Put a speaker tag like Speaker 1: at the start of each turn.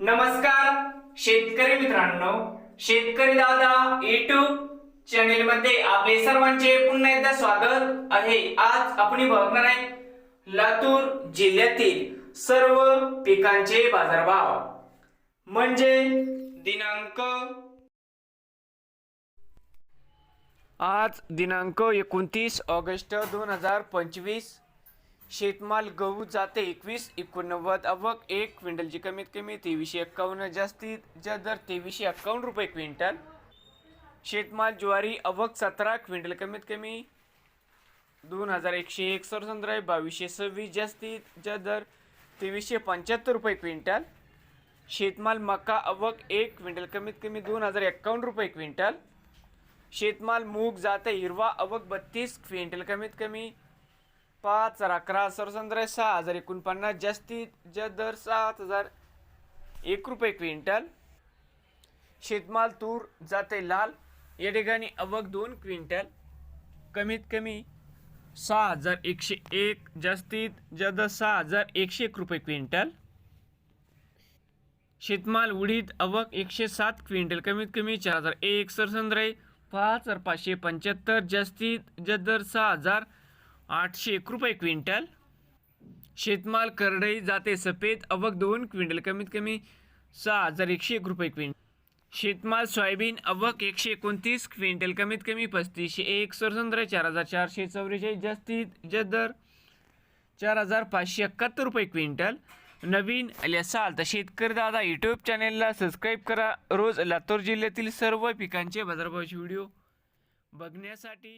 Speaker 1: नमस्कार शेतकरी मित्रांनो. शेतकरी दादा युट्यूब चॅनेल मध्ये आपले सर्वांचे पुन्हा एकदा स्वागत आहे. आज आपण बघणार आहे लातूर जिल्ह्यातील सर्व पिकांचे बाजारभाव. म्हणजे दिनांक आज दिनांक एकोणतीस ऑगस्ट दोन हजार पंचवीस. शेतमाल गहू जाते एकवीस एकोणनव्वद अवक एक क्विंटलची कमीत कमी तेवीसशे एक्कावन्न जास्तीत ज्या दर तेवीसशे एक्कावन्न रुपये क्विंटल. शेतमाल ज्वारी अवक सतरा क्विंटल कमीत कमी दोन हजार एकशे एक सरसंद्र बावीसशे सव्वीस जास्तीत ज्या दर तेवीसशे पंच्याहत्तर रुपये क्विंटल. शेतमाल मका अवक एक क्विंटल कमीत कमी दोन हजार एक्कावन्न रुपये क्विंटल. शेतमाल मूग जाते हिरवा अवक बत्तीस क्विंटल कमीत कमी पाच हजार अकरा सरसंद्र सहा हजार एकोणपन्नास जास्तीत जास्त दर सात हजार एक रुपये क्विंटल. शेतमाल तूर जाते लाल या ठिकाणी अवक दोन क्विंटल. कमीत कमी सहा हजार एकशे एक जास्तीत जास्त सहा हजार एकशे एक रुपये क्विंटल. शेतमाल उडीद अवक एकशे सात क्विंटल कमीत कमी चार हजार एक सरसंद्रे पाच हजार पाचशे पंच्याहत्तर जास्तीत जास्त सहा हजार आठशे एक रुपये क्विंटल. शेतमाल करडई जाते सफेद अवक दोन क्विंटल कमीत कमी सहा हजार एकशे एक रुपये क्विंटल. शेतमाल सोयाबीन अवक एकशे एकोणतीस क्विंटल कमीत कमी पस्तीसशे एक सरसंद्र चार हजार चारशे चौवेचाळीस जास्तीत जास्त दर चार हजार पाचशे एकाहत्तर रुपये क्विंटल. नवीन आले असाल तर शेतकरी दादा यूट्यूब चॅनेलला सबस्क्राईब करा. रोज लातूर जिल्ह्यातील सर्व पिकांचे बाजारभावाचे व्हिडिओ बघण्यासाठी